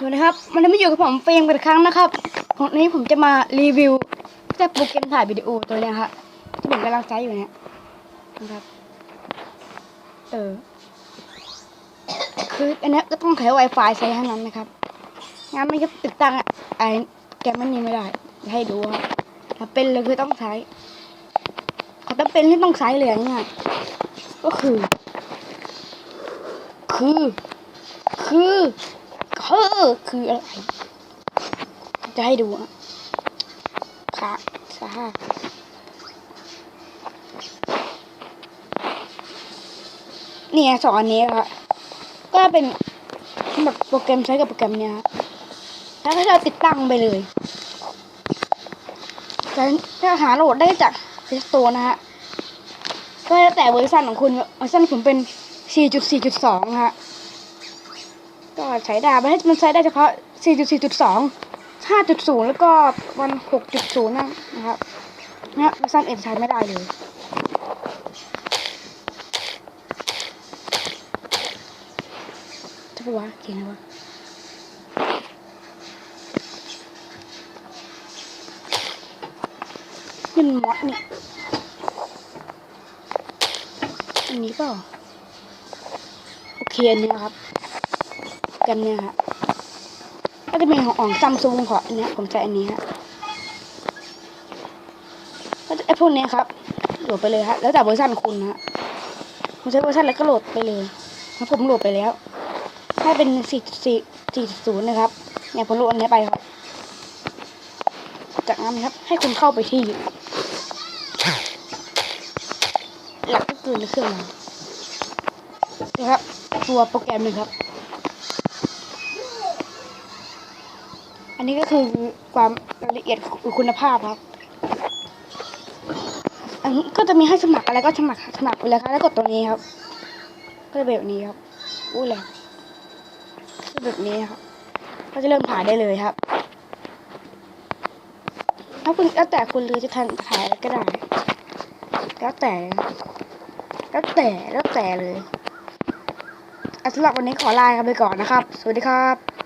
สวัสดีครับวันนี้มาอยู่กับผมเฟรมกันอีกครั้งนะครับวันนี้ผมจะมารีวิวจ้าโปรแกรมถ่ายวิดีโอตัวนี้ครับที่ผมกำลังใช้อยู่เนี่ยนะครับ เออ คืออันนี้ก็ต้องใช้ Wi-Fi ใช้เท่านั้นนะครับ งั้นไม่จะติดตั้งไอ้แกมมันนี้ไม่ได้ ให้ดูครับถ้าเป็นเลยคือต้องใช้ถ้าเป็นที่ต้องใช้เลยเนี่ยก็คือ คือ คือ คือคืออะไร จะให้ดูอะค่ะสาเนี่ยสอนนี้ค่ะก็เป็นแบบโปรแกรมใช้กับโปรแกรมเนี้ยครับแล้วถ้าเราติดตั้งไปเลยแต่ถ้าหาโหลดได้จาก Play Store นะฮะ ก็แล้วแต่เวอร์ชันของคุณ เวอร์ชันผมเป็น 4.4.2 ฮะ ก็ใช้ได้ไม่ให้มันใช้ได้เฉพาะ 4.4.2 5.0 แล้วก็วัน6.0นั่นนะครับนะเวอร์ชันเอ็นใช้ไม่ได้เลยจะปะวะเขียนอะไรวะขึ้นมอดนี่อันนี้เปล่าโอเคอันนี้ครับ กันเนี่ยฮะก็จะเป็นของอ่องซัมซุงขออันเนี้ยผมใช้อันนี้ฮะก็จะไอพวกเนี้ยครับโหลดไปเลยฮะแล้วแต่เวอร์ชันคุณนะฮะผมใช้เวอร์ชันแล้วก็โหลดไปเลยแล้วผมโหลดไปแล้วให้เป็นสี่สี่สี่ศูนย์นะครับเนี่ยผมโหลดอันนี้ไปครับจากนั้นครับ ให้คุณเข้าไปที่หลักก็คือในเครื่องนะครับ ตัวโปรแกรมเลยครับ อันนี้ก็คือความรายละเอียดของคุณภาพครับอันนี้ก็จะมีให้สมัครอะไรก็สมัครสมัครไปเลยครับแล้วกดตัวนี้ครับ ก็จะแบบนี้ครับอู้แหละคือแบบนี้ครับ ก็จะเริ่มถ่ายได้เลยครับถ้าคุณแล้วแต่คุณเลยจะทันถ่ายก็ได้ แล้วแต่แล้วแต่แล้วแต่เลยอะสำหรับวันนี้ขอลากันไปก่อนนะครับ สวัสดีครับ